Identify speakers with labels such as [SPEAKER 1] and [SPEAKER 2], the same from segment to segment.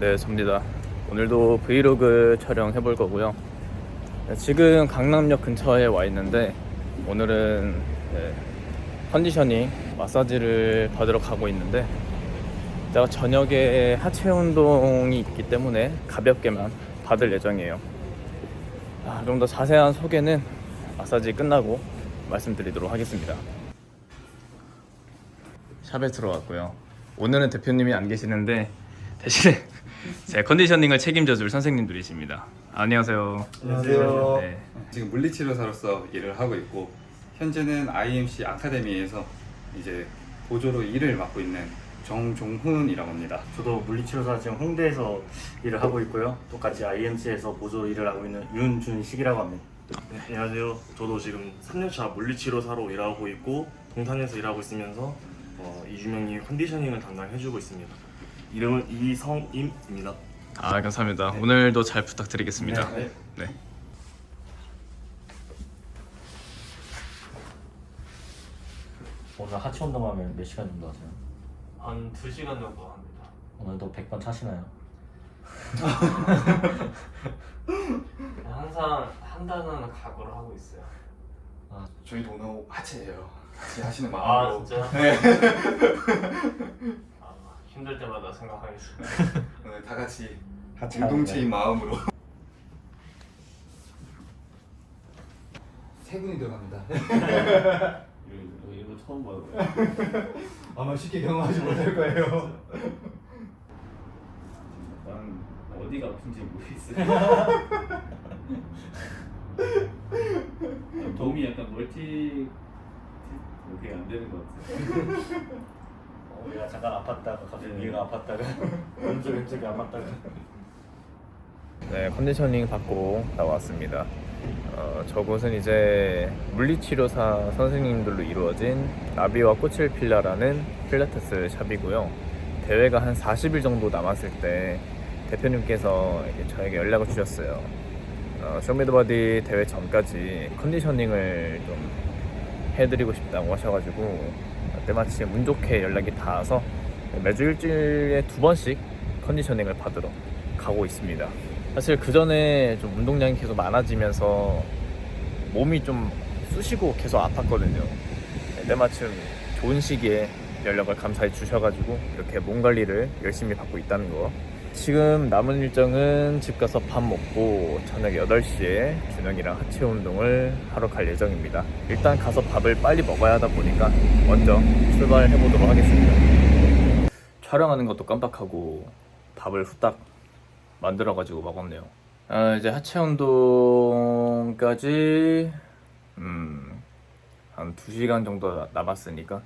[SPEAKER 1] 네, 접니다. 오늘도 브이로그 촬영해 볼 거고요. 네, 지금 강남역 근처에 와 있는데 오늘은 네, 컨디셔닝 마사지를 받으러 가고 있는데 제가 저녁에 하체 운동이 있기 때문에 가볍게만 받을 예정이에요. 아, 좀더 자세한 소개는 마사지 끝나고 말씀드리도록 하겠습니다. 샵에 들어왔고요. 오늘은 대표님이 안 계시는데 대신에 제 컨디셔닝을 책임져 줄 선생님들이십니다. 안녕하세요.
[SPEAKER 2] 안녕하세요.
[SPEAKER 1] 네.
[SPEAKER 2] 지금 물리치료사로서 일을 하고 있고 현재는 IMC 아카데미에서 이제 보조로 일을 맡고 있는 정종훈이라고 합니다.
[SPEAKER 3] 저도 물리치료사 지금 홍대에서 일을 하고 있고요. 똑같이 IMC에서 보조 일을 하고 있는 윤준식이라고 합니다.
[SPEAKER 4] 네, 안녕하세요. 저도 지금 3년차 물리치료사로 일하고 있고 동탄에서 일하고 있으면서 어, 이주명님 컨디셔닝을 담당해주고 있습니다. 이름은 이성임입니다.
[SPEAKER 1] 아 감사합니다. 오늘도 잘 부탁드리겠습니다.
[SPEAKER 4] 네.
[SPEAKER 1] 네.
[SPEAKER 3] 오늘 하체 운동하면 몇 시간 정도 하세요?
[SPEAKER 4] 한 2시간 정도 합니다.
[SPEAKER 3] 오늘도 100번 차시나요?
[SPEAKER 4] 항상 한다는 각오를 하고 있어요.
[SPEAKER 2] 저희도 오늘 하체예요. 같이 하시는
[SPEAKER 4] 아
[SPEAKER 2] 마음으로
[SPEAKER 4] 진짜?
[SPEAKER 2] 네.
[SPEAKER 4] 아, 힘들 때마다 생각하겠습니다.
[SPEAKER 2] 오늘 다 같이
[SPEAKER 3] 하체
[SPEAKER 2] 공동체인 마음으로 세 분이 들어갑니다.
[SPEAKER 4] 이거, 이거 처음 봐요.
[SPEAKER 2] 아마 쉽게 경험하지 못할 거예요.
[SPEAKER 4] 난 어디가 아픈지 모르겠어요.
[SPEAKER 5] 도움이 약간 멀티 그게 안 되는 것 같아요.
[SPEAKER 3] 어, 우리가 잠깐 아팠다가 갑자기
[SPEAKER 5] 네.
[SPEAKER 3] 위가 아팠다가 왼쪽 왼쪽이 안 맞다가
[SPEAKER 1] 네, 컨디셔닝 받고 나왔습니다. 어, 저곳은 이제 물리치료사 선생님들로 이루어진 나비와 꽃을 필라라는 필라테스 샵이고요. 대회가 한 40일 정도 남았을 때 대표님께서 이렇게 저에게 연락을 주셨어요. 어, 쇼미더바디 대회 전까지 컨디셔닝을 좀 해드리고 싶다고 하셔가지고 때마침 운 좋게 연락이 닿아서 매주 일주일에 두 번씩 컨디셔닝을 받으러 가고 있습니다. 사실 그 전에 좀 운동량이 계속 많아지면서 몸이 좀 쑤시고 계속 아팠거든요. 때마침 좋은 시기에 연락을 감사히 주셔가지고 이렇게 몸 관리를 열심히 받고 있다는 거. 지금 남은 일정은 집 가서 밥 먹고 저녁 8시에 준영이랑 하체 운동을 하러 갈 예정입니다. 일단 가서 밥을 빨리 먹어야 하다 보니까 먼저 출발해 보도록 하겠습니다. 촬영하는 것도 깜빡하고 밥을 후딱 만들어 가지고 먹었네요. 아, 이제 하체 운동까지 음, 한 2시간 정도 나- 남았으니까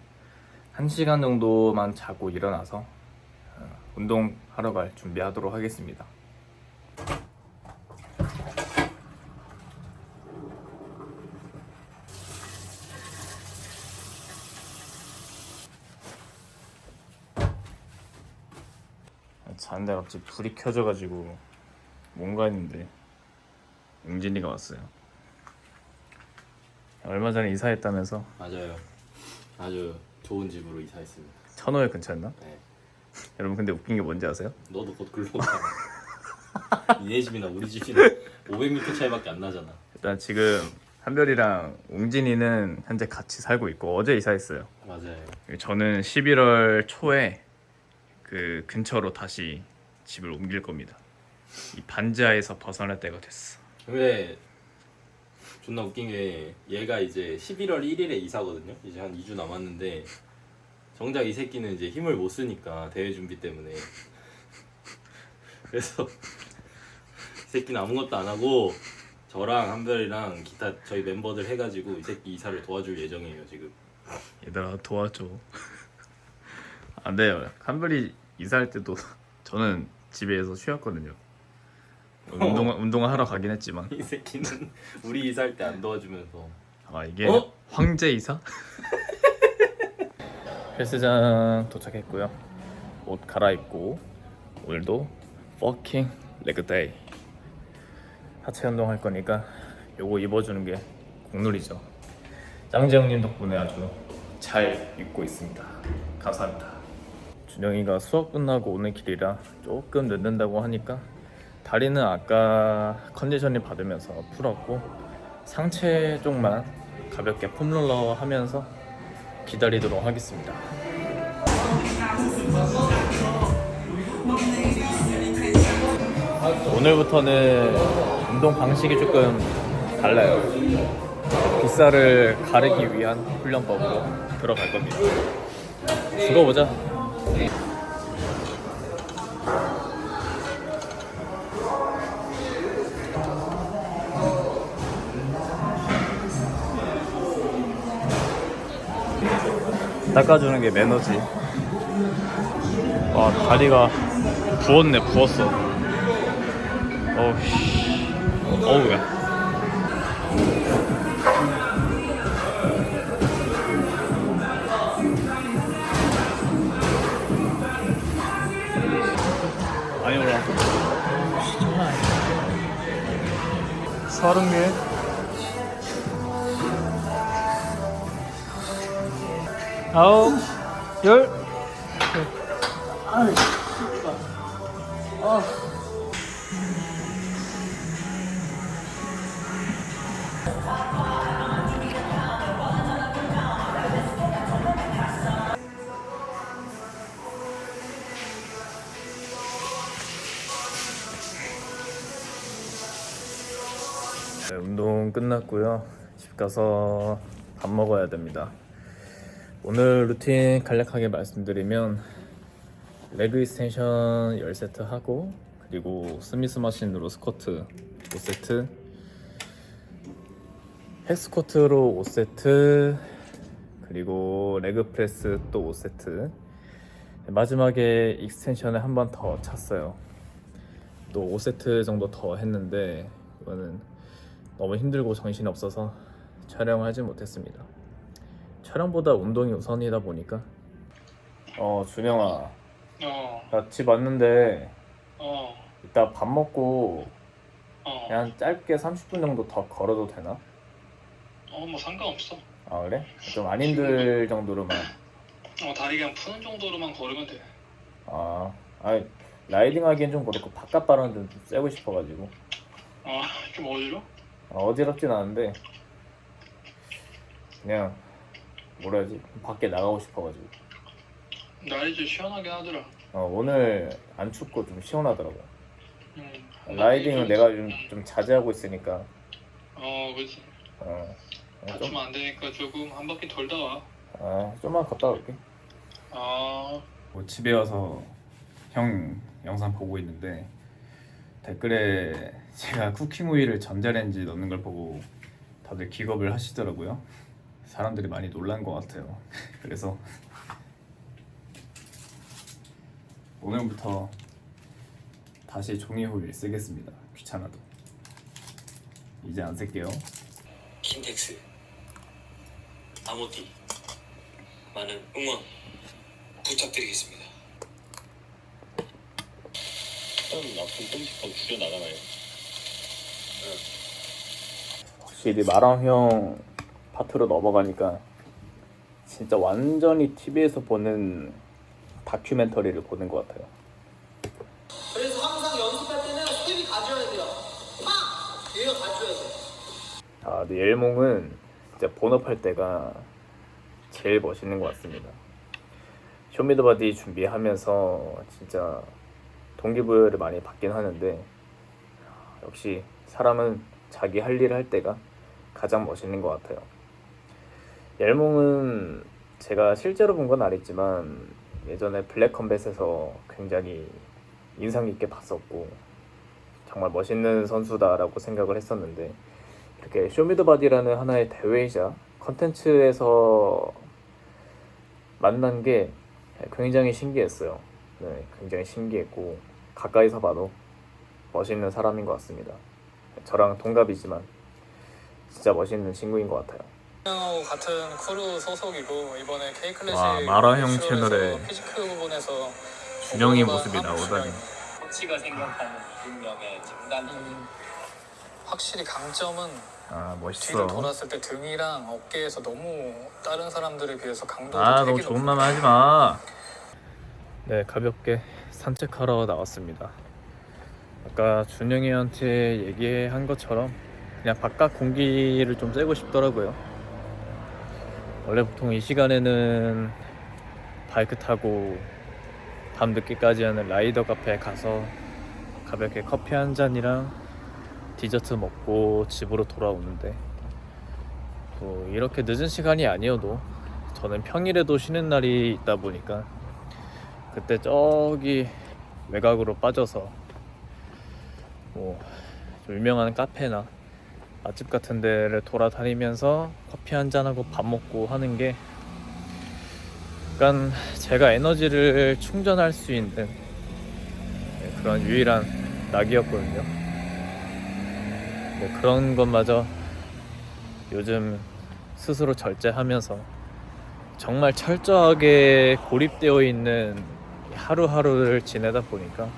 [SPEAKER 1] 1시간 정도만 자고 일어나서 어, 운동 하러 갈 준비하도록 하겠습니다. 자는데 갑자기 불이 켜져가지고 뭔가 했는데 용진이가 왔어요. 얼마 전에 이사했다면서
[SPEAKER 6] 맞아요. 아주 좋은 집으로 이사했습니다.
[SPEAKER 1] 천호역 근처였나?
[SPEAKER 6] 네.
[SPEAKER 1] 여러분 근데 웃긴 게 뭔지 아세요?
[SPEAKER 6] 너도 곧 글로 가. 니네 집이나 우리 집이나 500m 차이밖에 안 나잖아.
[SPEAKER 1] 일단 지금 한별이랑 웅진이는 현재 같이 살고 있고 어제 이사했어요.
[SPEAKER 6] 맞아요.
[SPEAKER 1] 저는 11월 초에 그 근처로 다시 집을 옮길 겁니다. 이 반지하에서 벗어날 때가 됐어.
[SPEAKER 6] 근데 존나 웃긴 게 얘가 이제 11월 1일에 이사거든요. 이제 한 2주 남았는데 정작 이 새끼는 이제 힘을 못 쓰니까 대회 준비 때문에 그래서 이 새끼는 아무것도 안 하고 저랑 한별이랑 기타 저희 멤버들 해가지고 이 새끼 이사를 도와줄 예정이에요 지금.
[SPEAKER 1] 얘들아 도와줘. 안 돼요. 한별이 이사할 때도 저는 집에서 쉬었거든요. 운동 운동을 하러 가긴 했지만
[SPEAKER 6] 이 새끼는 우리 이사할 때 안 도와주면서
[SPEAKER 1] 아 이게
[SPEAKER 6] 어?
[SPEAKER 1] 황제 이사? 헬스장 도착했고요. 옷 갈아입고 오늘도 퍼킹 레그데이 하체 운동 할 거니까 요거 입어주는 게 국룰이죠. 짱재 형님 덕분에 아주 잘 입고 있습니다. 감사합니다. 준영이가 수업 끝나고 오는 길이라 조금 늦는다고 하니까 다리는 아까 컨디셔닝 받으면서 풀었고 상체 쪽만 가볍게 폼롤러 하면서 기다리도록 하겠습니다. 오늘부터는 운동 방식이 조금 달라요. 빗살을 가르기 위한 훈련법으로 들어갈 겁니다. 죽어보자. 닦아주는 게 매너지. 와 다리가 부었네 부었어. 어우 씨. 어우야. 많이 올라왔어. 서른 개. 아홉, 열. 네, 운동 끝났고요. 집 가서 밥 먹어야 됩니다. 오늘 루틴 간략하게 말씀드리면 레그 익스텐션 10세트 하고 그리고 스미스 마신으로 스쿼트 5세트 헬스쿼트로 5세트 그리고 레그 프레스 또 5세트. 마지막에 익스텐션을 한 번 더 찼어요. 또 5세트 정도 더 했는데 이거는 너무 힘들고 정신이 없어서 촬영을 하지 못했습니다 촬영보다 운동이 우선이다 보니까 어 준영아
[SPEAKER 7] 어,
[SPEAKER 1] 나 집 왔는데
[SPEAKER 7] 어,
[SPEAKER 1] 이따 밥 먹고
[SPEAKER 7] 어,
[SPEAKER 1] 그냥 짧게 30분 정도 더 걸어도 되나?
[SPEAKER 7] 어, 뭐 상관없어.
[SPEAKER 1] 아 그래? 좀 안 힘들 정도로만
[SPEAKER 7] 어, 다리 그냥 푸는 정도로만 걸으면 돼.
[SPEAKER 1] 아, 아 라이딩 하기엔 좀 그렇고 바깥 바람 좀 쐬고 싶어가지고
[SPEAKER 7] 어, 좀 어지러?
[SPEAKER 1] 아, 어지럽진 않은데 그냥 뭐라 해야지 밖에 나가고 싶어가지고
[SPEAKER 7] 날이 좀 시원하긴 하더라.
[SPEAKER 1] 어, 오늘 안 춥고 좀 시원하더라고
[SPEAKER 7] 음,
[SPEAKER 1] 라이딩은 내가 좀, 좀 자제하고 있으니까
[SPEAKER 7] 어, 그렇지.
[SPEAKER 1] 어, 어, 좀,
[SPEAKER 7] 다치면 안 되니까 조금 한 바퀴 돌다 와.
[SPEAKER 1] 아, 좀만 걷다 올게
[SPEAKER 7] 아,
[SPEAKER 2] 뭐 집에 와서 형 영상 보고 있는데 댓글에 제가 쿠킹 오일을 전자레인지 넣는 걸 보고 다들 기겁을 하시더라고요. 사람들이 많이 놀란 것 같아요. 그래서 오늘부터 다시 종이 호일 쓰겠습니다. 귀찮아도 이제 안 쓸게요.
[SPEAKER 8] 킨텍스 아모티 많은 응원 부탁드리겠습니다.
[SPEAKER 1] 확실히 마랑형 파트로 넘어가니까 진짜 완전히 TV에서 보는 다큐멘터리를 보는 것 같아요.
[SPEAKER 9] 그래서 항상 연습할 때는 스텝이 가져야 돼요. 팍! 얘가 가져야 돼.
[SPEAKER 1] 아, 근데 옐몽은 진짜 본업할 때가 제일 멋있는 것 같습니다. 쇼미더바디 준비하면서 진짜 동기부여를 많이 받긴 하는데 역시 사람은 자기 할 일을 할 때가 가장 멋있는 것 같아요. 옐몽은 제가 실제로 본 건 아니지만 예전에 블랙 컴뱃에서 굉장히 인상 깊게 봤었고 정말 멋있는 선수다라고 생각을 했었는데 이렇게 쇼미더바디라는 하나의 대회이자 컨텐츠에서 만난 게 굉장히 신기했어요. 네, 굉장히 신기했고 가까이서 봐도 멋있는 사람인 것 같습니다. 저랑 동갑이지만 진짜 멋있는 친구인 것 같아요.
[SPEAKER 7] 형 같은 크루 소속이고 이번에 K 클래식
[SPEAKER 1] 와, 마라 형
[SPEAKER 7] 쇼에서
[SPEAKER 1] 채널에
[SPEAKER 7] 피지크 부분에서
[SPEAKER 1] 준영이
[SPEAKER 7] 공부가
[SPEAKER 1] 모습이 나오다니.
[SPEAKER 8] 코치가 생각하는 운명의 장단점
[SPEAKER 7] 음, 확실히 강점은
[SPEAKER 1] 아
[SPEAKER 7] 뒤를
[SPEAKER 1] 멋있어.
[SPEAKER 7] 돌았을 때 등이랑 어깨에서 너무 다른 사람들에 비해서 강도가
[SPEAKER 1] 아
[SPEAKER 7] 되게
[SPEAKER 1] 너무 좋은. 말 하지 마. 네, 가볍게 산책하러 나왔습니다. 아까 준영이한테 얘기한 것처럼 그냥 바깥 공기를 좀 쐬고 싶더라고요. 원래 보통 이 시간에는 바이크 타고 밤 늦게까지 하는 라이더 카페에 가서 가볍게 커피 한 잔이랑 디저트 먹고 집으로 돌아오는데 또 이렇게 늦은 시간이 아니어도 저는 평일에도 쉬는 날이 있다 보니까 그때 저기 외곽으로 빠져서 뭐 유명한 카페나 맛집 같은 데를 돌아다니면서 커피 한 잔하고 밥 먹고 하는 게 약간 제가 에너지를 충전할 수 있는 네, 그런 유일한 낙이었거든요. 네, 그런 것마저 요즘 스스로 절제하면서 정말 철저하게 고립되어 있는 하루하루를 지내다 보니까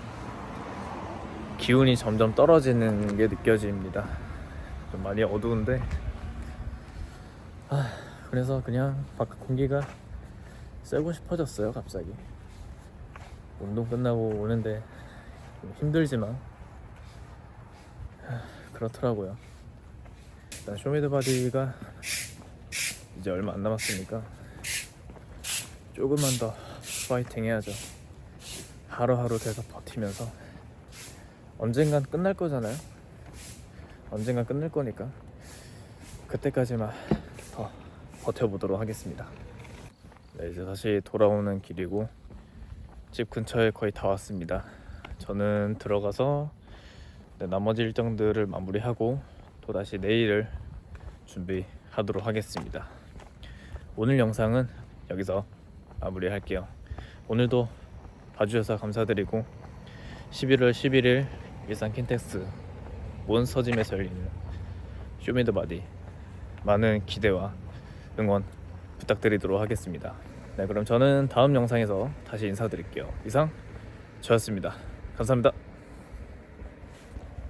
[SPEAKER 1] 기운이 점점 떨어지는 게 느껴집니다. 좀 많이 어두운데. 아, 그래서 그냥 바깥 공기가 쐬고 싶어졌어요 갑자기. 운동 끝나고 오는데 좀 힘들지만. 하, 그렇더라고요. 일단 쇼미더바디가 이제 얼마 안 남았으니까 조금만 더 파이팅 해야죠. 하루하루 계속 버티면서. 언젠간 끝날 거잖아요 언젠간 끝날 거니까 그때까지만 더 버텨보도록 하겠습니다 네, 이제 다시 돌아오는 길이고 집 근처에 거의 다 왔습니다. 저는 들어가서 네, 나머지 일정들을 마무리하고 또 다시 내일을 준비하도록 하겠습니다. 오늘 영상은 여기서 마무리할게요. 오늘도 봐주셔서 감사드리고 11월 11일 일산 킨텍스 몬서짐에서 열리는 쇼미더바디 많은 기대와 응원 부탁드리도록 하겠습니다. 네, 그럼 저는 다음 영상에서 다시 인사드릴게요. 이상 저였습니다. 감사합니다.